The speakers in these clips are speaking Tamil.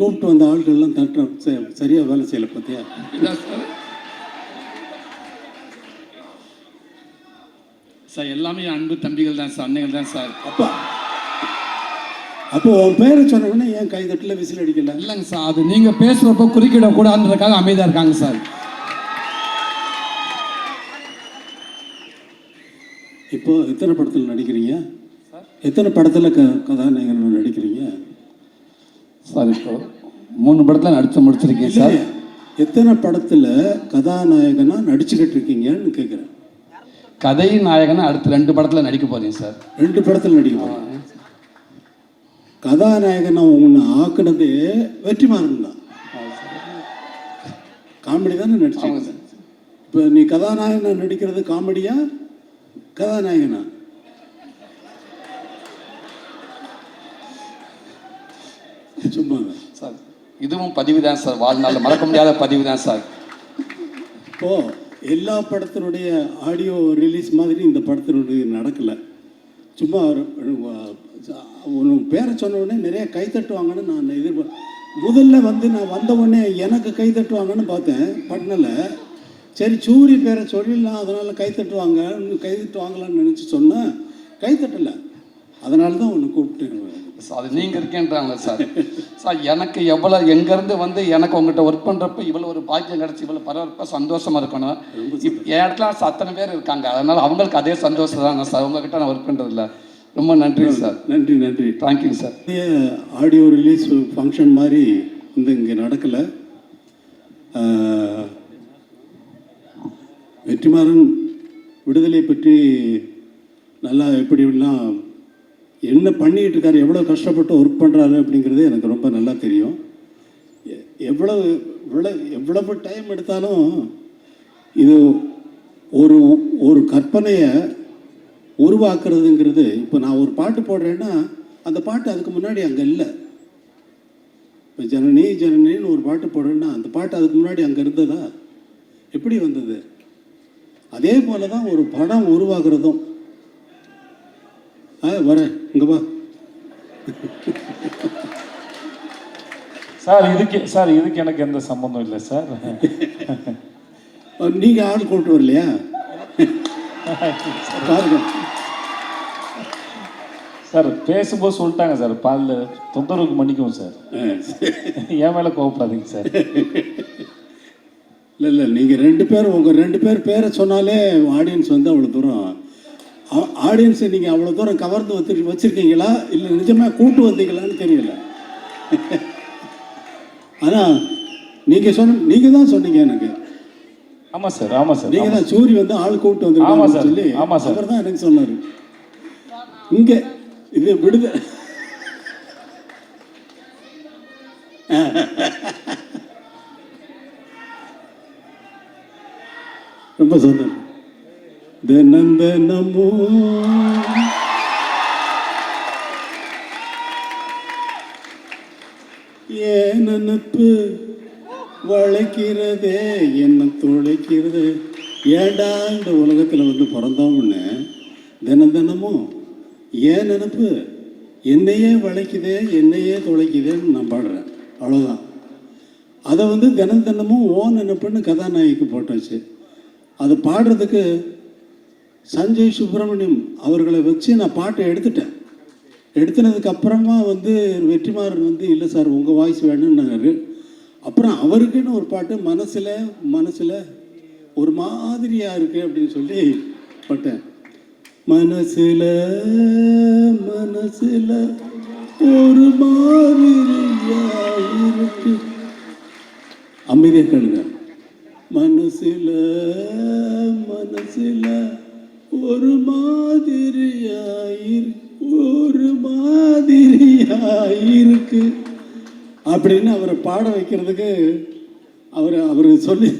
கூப்பிட்டு வந்த ஆட்கள்லாம் தட்ட ச- சரியா வேலை செய்யல பார்த்தியா சார் எல்லாமே அன்பு தம்பிகள் தான் சார் அன்னைகள் தான் சார். அப்பா அப்போ உன் பேரை சொன்ன ஏன் கை தட்டில் விசில் அடிக்கல? இல்லைங்க சார் அது நீங்கள் பேசுகிறப்ப குறுக்கிடக்கூடாதுன்றதுக்காக அமைதியாக இருக்காங்க சார். இப்போ எத்தனை படத்தில் நடிக்கிறீங்க? எத்தனை படத்தில் க கதாநாயகன் நடிக்கிறீங்க? சார் இப்போ மூணு படத்தில் நடித்து முடிச்சிருக்கேன் சார். எத்தனை படத்தில் கதாநாயகனாக நடிச்சுக்கிட்டு இருக்கீங்கன்னு கேட்குறேன் கதை நாயகனை அடுத்த ரெண்டு படத்தில் நடிக்க போறேன் சார். ரெண்டு படத்தில் நடிக்க போறீங்க. கதாநாயகனை உன்னை ஆக்குனது வெற்றிமாறன் தான். காமெடி தானே நடிச்சீங்க இப்போ நீ கதாநாயகனா நடிக்கிறது காமெடியா? கதாநாயகனா? இதுவும் பதிவு தான் சார். வாழ்நாளில் மறக்க முடியாத பதிவு தான் சார். இப்போ எல்லா படத்தினுடைய ஆடியோ ரிலீஸ் மாதிரி இந்த படத்தினுடைய நடக்கலை. சும்மா உனக்கு பேரை சொன்ன உடனே நிறைய கை தட்டுவாங்கன்னு நான் எதிர்பார்த்தேன் முதல்ல வந்து நான் வந்த உடனே எனக்கு கை தட்டுவாங்கன்னு பார்த்தேன். பட்னில் சரி சூரி பேரை சொல்லிடலாம் அதனால் கை தட்டுவாங்க கை தட்டுவாங்களான்னு நினச்சி சொன்னேன். கை தட்டலை. அதனால தான் உன்னை கூப்பிட்டு சார், அது நீங்கள் இருக்கேன்றாங்களே சார். சார் எனக்கு எவ்வளோ எங்கேருந்து வந்து எனக்கு உங்கள்கிட்ட ஒர்க் பண்ணுறப்ப இவ்வளோ ஒரு பாக்கியம் கிடச்சி இவ்வளோ பரவாயில்ல சந்தோஷமாக இருக்கணும். என் இடத்துல அத்தனை பேர் இருக்காங்க. அதனால் அவங்களுக்கு அதே சந்தோஷம் தாங்க சார். உங்ககிட்ட நான் ஒர்க் பண்ணுறதில்ல ரொம்ப நன்றி சார். நன்றி நன்றி. Thank you sir audio release function மாதிரி வந்து இங்கே நடக்கலை. வெற்றிமாறன் விடுதலை பற்றி நல்லா எப்படிலாம் என்ன பண்ணிக்கிட்டு இருக்காரு எவ்வளோ கஷ்டப்பட்டு ஒர்க் பண்ணுறாரு அப்படிங்கிறது எனக்கு ரொம்ப நல்லா தெரியும். எ- எவ்வளவு இவ்வளோ எவ்வளவு டைம் எடுத்தாலும் இது ஒரு ஒரு கற்பனையை உருவாக்குறதுங்கிறது இப்போ நான் ஒரு பாட்டு போடுறேன்னா அந்த பாட்டு அதுக்கு முன்னாடி அங்கே இல்லை. இப்போ ஜனனி ஜனனின்னு ஒரு பாட்டு போடுறேன்னா அந்த பாட்டு அதுக்கு முன்னாடி அங்கே இருந்ததா? எப்படி வந்தது? அதே போல தான் ஒரு படம் உருவாக்குறதும். ஆ வரேன். இங்கே வா. சார் இதுக்கு சார் இதுக்கு எனக்கு எந்த சம்பந்தம் இல்லை சார். நீங்கள் ஆள் கூப்பிட்டு வரலையா? பாருங்க. சார் பேசும்போது சொல்லிட்டாங்க சார். பாலில் தொந்தரவுக்கு மன்னிக்கவும் சார். என் மேலே கோவப்படாதீங்க சார். இல்லை இல்லை நீங்கள் ரெண்டு பேரும் உங்கள் ரெண்டு பேர் பேரை சொன்னாலே ஆடியன்ஸ் வந்து அவ்வளோ தூரம் ஆடியன்ஸை நீங்கள் அவ்வளோ தூரம் கவர்ந்து வச்சு வச்சுருக்கீங்களா? இல்லை நிஜமாக கூட்டு வந்தீங்களான்னு தெரியல. ஆனால் நீங்கள் சொன்ன நீங்கள் தான் சொன்னீங்க எனக்கு. ஆமாம் சார் ஆமாம் சார். நீங்கள் தான் சூரி வந்து ஆள் கூப்பிட்டு சார். சொல்லி ஆமா சார். அவர் தான் எனக்கு சொன்னார். இங்கே இது விடுத ரொம்ப சந்தோஷம். தினம் தினமோ ஏன் நினப்பு வளைக்கிறதே என்ன துளைக்கிறது? ஏண்டா இந்த உலகத்தில் வந்து பிறந்தோம்னு தினம் தினமும். ஏன் நினப்பு என்னையே வளைக்குதே என்னையே துளைக்குதேன்னு நான் பாடுறேன். அவ்வளோதான் அதை வந்து தினம் தினமும் ஓ நினப்புன்னு கதாநாயகிக்கு போட்டாச்சு. அது பாடுறதுக்கு சஞ்சய் சுப்பிரமணியம் அவர்களை வச்சு நான் பாட்டை எடுத்துட்டேன். எடுத்துனதுக்கு அப்புறமா வந்து வெற்றிமாறன் வந்து இல்லை சார் உங்கள் வாய்ஸ் வேணும்னாரு. அப்புறம் அவருக்குன்னு ஒரு பாட்டு மனசில் மனசில் ஒரு மாதிரியாக இருக்குது அப்படின்னு சொல்லி பட்டேன். மனசில் மனசில் ஒரு மாதிரியாக இருக்கு. அமைதியாக கேளுங்க. மனசில் மனசில் ஒரு மாதிரியாயிரு ஒரு மாதிரியாயிருக்கு. அப்படின்னு அவரை பாட வைக்கிறதுக்கு அவர் அவர் சொல்லி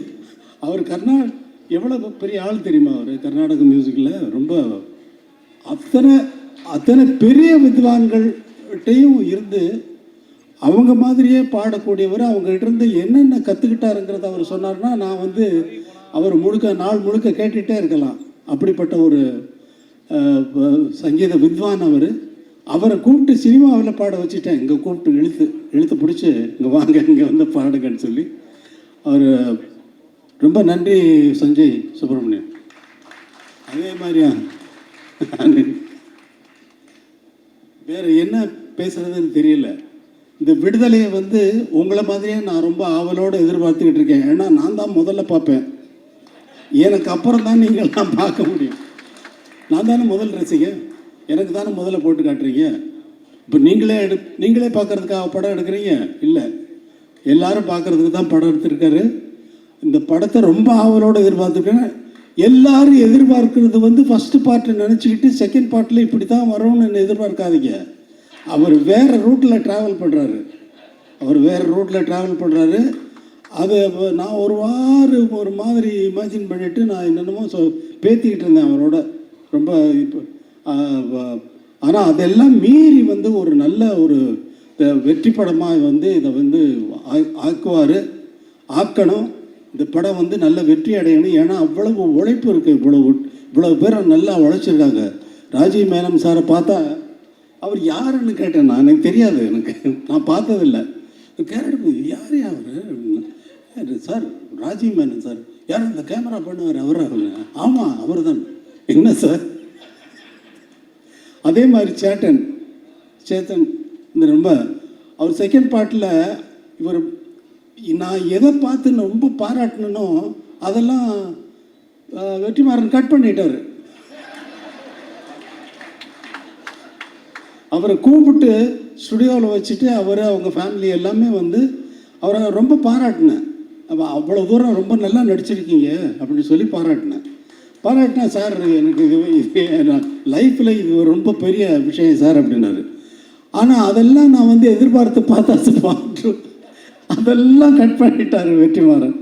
அவர் கர்நா எவ்வளோ பெரிய ஆள் தெரியுமா அவர்? கர்நாடக மியூசிக்கில் ரொம்ப அத்தனை அத்தனை பெரிய வித்வான்கள்கிட்டையும் இருந்து அவங்க மாதிரியே பாடக்கூடியவர் அவங்ககிட்ட இருந்து என்னென்ன கற்றுக்கிட்டாருங்கிறத அவர் சொன்னார்னா நான் வந்து அவர் முழுக்க நாள் முழுக்க கேட்டுகிட்டே இருக்கலாம். அப்படிப்பட்ட ஒரு சங்கீத வித்வான் அவர். அவரை கூப்பிட்டு சினிமாவில் பாட வச்சுட்டேன். இங்கே கூப்பிட்டு இழுத்து இழுத்து பிடிச்சி இங்கே வாங்க இங்கே வந்து பாடுங்கன்னு சொல்லி. அவர் ரொம்ப நன்றி சஞ்சய் சுப்பிரமணியன். அதே மாதிரியா? வேற என்ன பேசுறதுன்னு தெரியல. இந்த விடுதலையை வந்து உங்களை மாதிரியே நான் ரொம்ப ஆவலோடு எதிர்பார்த்துக்கிட்டு இருக்கேன். ஏன்னா நான் தான் முதல்ல பார்ப்பேன். எனக்கு அப்புறம் தான் நீங்கள் நான் பார்க்க முடியும். நான் தானே முதல் ரசிகன். எனக்கு தானே முதல்ல போட்டு காட்டுறீங்க? இப்போ நீங்களே எடு நீங்களே பார்க்கறதுக்காக படம் எடுக்கிறீங்க? இல்லை. எல்லாரும் பார்க்கறதுக்கு தான் படம் எடுத்திருக்காரு. இந்த படத்தை ரொம்ப ஆவலோடு எதிர்பார்த்துருக்கேன். எல்லாரும் எதிர்பார்க்கறது வந்து ஃபஸ்ட்டு பார்ட்டை நினச்சிக்கிட்டு செகண்ட் பார்ட்டில் இப்படி தான் வரும்னு என்ன எதிர்பார்க்காதீங்க. அவர் வேறு ரூட்டில் ட்ராவல் பண்ணுறாரு அவர் வேறு ரூட்டில் ட்ராவல் பண்ணுறாரு அதை நான் ஒரு வாரம் ஒரு மாதிரி இமேஜின் பண்ணிவிட்டு நான் என்னென்னமோ சொ பேத்திக்கிட்டு இருந்தேன் அவரோட. ரொம்ப இப்போ ஆனால் அதெல்லாம் மீறி வந்து ஒரு நல்ல ஒரு வெற்றி படமாக வந்து இதை வந்து ஆ- ஆக்குவார். ஆக்கணும். இந்த படம் வந்து நல்ல வெற்றி அடையணும். ஏன்னா அவ்வளவு உழைப்பு இருக்குது இவ்வளவு இவ்வளோ பேர் நல்லா உழைச்சிருக்காங்க. ராஜீவ் மேனம் சாரை பார்த்தா அவர் யாருன்னு கேட்டேன் நான். எனக்கு தெரியாது. எனக்கு நான் பார்த்ததில்ல. கேரட் யார் அவர்? Sir Rajiv Menon sir. யார் இந்த கேமரா பண்ணுவார்? அவர்? ஆமாம் அவர் தான் என்ன சார்? அதே மாதிரி சேட்டன். சேத்தன் இந்த ரொம்ப அவர் செகண்ட் பார்ட்டில் இவர் நான் எதை பார்த்து ரொம்ப பாராட்டணுனோ அதெல்லாம் வெற்றிமாறன் கட் பண்ணிட்டார். அவரை கூப்பிட்டு ஸ்டுடியோவில் வச்சுட்டு அவர் அவங்க ஃபேமிலி எல்லாமே வந்து அவரை ரொம்ப பாராட்டினேன். அப்ப அவ்வளோ தூரம் ரொம்ப நல்லா நடிச்சிருக்கீங்க அப்படின்னு சொல்லி பாராட்டினேன். பாராட்டினேன் சார் எனக்கு இது இது லைஃப்பில் இது ரொம்ப பெரிய விஷயம் சார் அப்படின்னாரு. ஆனால் அதெல்லாம் நான் வந்து எதிர்பார்த்து பார்த்தா பார்த்து அதெல்லாம் கட் பண்ணிட்டார் வெற்றிமாறன்.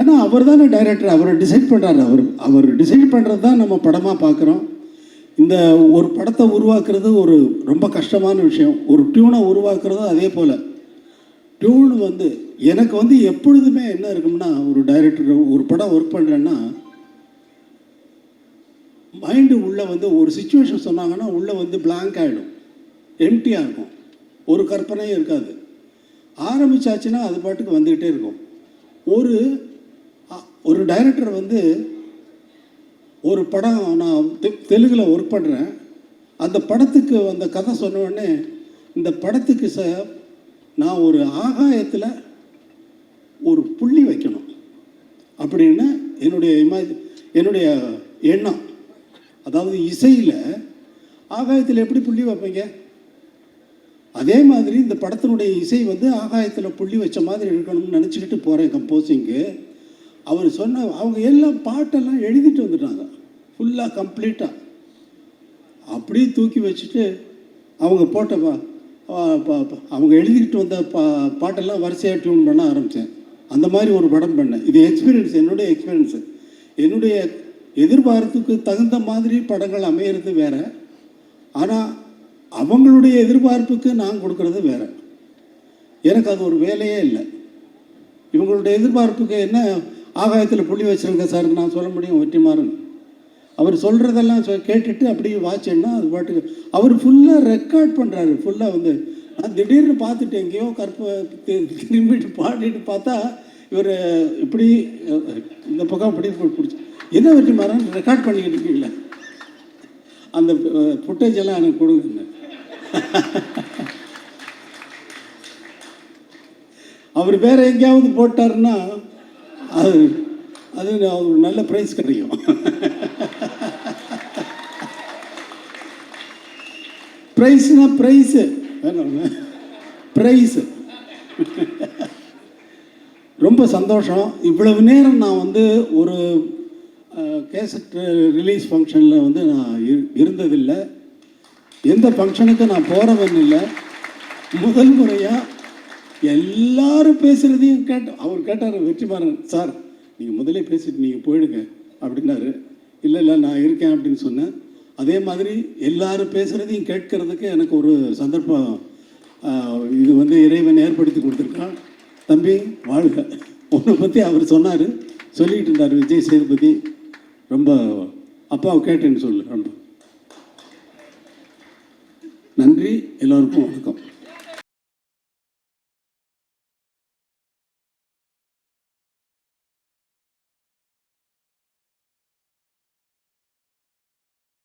ஆனால் அவர் தானே டைரக்டர் அவர் டிசைட் பண்ணுறாரு அவர் அவர் டிசைட் பண்ணுறது தான் நம்ம படமாக பார்க்குறோம். இந்த ஒரு படத்தை உருவாக்குறது ஒரு ரொம்ப கஷ்டமான விஷயம். ஒரு டியூனை உருவாக்குறதும் அதே போல். டூன் வந்து எனக்கு வந்து எப்பொழுதுமே என்ன இருக்கும்னா ஒரு டைரக்டர் ஒரு படம் ஒர்க் பண்ணுறேன்னா மைண்டு உள்ளே வந்து ஒரு சுச்சுவேஷன் சொன்னாங்கன்னா உள்ளே வந்து பிளாங்க் ஆகிடும் எம்டியாக இருக்கும். ஒரு கற்பனையும் இருக்காது. ஆரம்பிச்சாச்சுன்னா அது பாட்டுக்கு வந்துக்கிட்டே இருக்கும். ஒரு ஒரு டைரக்டர் வந்து ஒரு படம் நான் தெ- தெலுங்கில் ஒர்க் பண்ணுறேன் அந்த படத்துக்கு அந்த கதை சொன்ன உடனே இந்த படத்துக்கு ச நான் ஒரு ஆகாயத்தில் ஒரு புள்ளி வைக்கணும் அப்படின்னு என்னுடைய இமா என்னுடைய எண்ணம். அதாவது இசையில் ஆகாயத்தில் எப்படி புள்ளி வைப்பீங்க? அதே மாதிரி இந்த படத்தினுடைய இசை வந்து ஆகாயத்தில் புள்ளி வச்ச மாதிரி இருக்கணும்னு நினச்சிக்கிட்டு போகிறேன் கம்போசிங்கு அவர் சொன்ன அவங்க எல்லாம் பாட்டெல்லாம் எழுதிட்டு வந்துட்டாங்க. ஃபுல்லாக கம்ப்ளீட்டாக அப்படியே தூக்கி வச்சுட்டு அவங்க போட்டப்பா அவங்க எழுதிக்கிட்டு வந்த பா பாட்டெல்லாம் வரிசையாக டியூன் பண்ண ஆரம்பித்தேன் அந்த மாதிரி ஒரு படம் பண்ணேன். இது எக்ஸ்பீரியன்ஸ் என்னுடைய எக்ஸ்பீரியன்ஸு என்னுடைய எதிர்பார்ப்புக்கு தகுந்த மாதிரி படங்கள் அமையிறது வேற. ஆனால் அவங்களுடைய எதிர்பார்ப்புக்கு நான் கொடுக்கறது வேற. எனக்கு அது ஒரு வேலையே இல்லை. இவங்களுடைய எதிர்பார்ப்புக்கு என்ன ஆகாயத்தில் புள்ளி வச்சுருங்க சார் நான் சொல்ல முடியும் வெற்றிமாறன் அவர் சொல்கிறதெல்லாம் சொ கேட்டுட்டு அப்படியே வாட்சேன்னா அது பாட்டுக்கு அவர் ஃபுல்லாக ரெக்கார்ட் பண்ணுறாரு ஃபுல்லாக வந்து நான் திடீர்னு பார்த்துட்டு எங்கேயோ கற்ப திரும்பிட்டு பாடிட்டு பார்த்தா இவர் இப்படி இந்த பக்கம் இப்படி பிடிச்சி என்ன மரம் ரெக்கார்ட் பண்ணிக்கிட்டு இருக்கீங்களா? அந்த ஃபுட்டேஜ் எல்லாம் எனக்கு கொடுங்க. அவர் வேற எங்கேயாவது போட்டாருன்னா அது அது ஒரு நல்ல ப்ரைஸ் கிடைக்கும். ப்ரைஸ்னா ப்ரைஸு ப்ரைஸு ரொம்ப சந்தோஷம். இவ்வளவு நேரம் நான் வந்து ஒரு கேசட் ரிலீஸ் ஃபங்க்ஷனில் வந்து நான் இரு- இருந்ததில்லை. எந்த ஃபங்க்ஷனுக்கு நான் போகிறவன் இல்லை. முதல் முறையாக எல்லாரும் பேசுகிறதையும் கேட்ட அவர் கேட்டார் வெற்றிமாறன் சார் நீங்கள் முதலே பேசிட்டு நீங்கள் போயிடுங்க அப்படின்னாரு. இல்லை இல்லை நான் இருக்கேன் அப்படின்னு சொன்னேன். அதே மாதிரி எல்லாரும் பேசுகிறதையும் கேட்கறதுக்கு எனக்கு ஒரு சந்தர்ப்பம் இது வந்து இறைவன் ஏற்படுத்தி கொடுத்துருக்கான். தம்பி வாழ்க. உன்னை பற்றி அவர் சொன்னார். சொல்லிட்டு இருந்தார் விஜய் சேதுபதி. ரொம்ப அப்பாவை கேட்டேன்னு சொல்லு ரொம்ப. நன்றி. எல்லோருக்கும் வணக்கம்.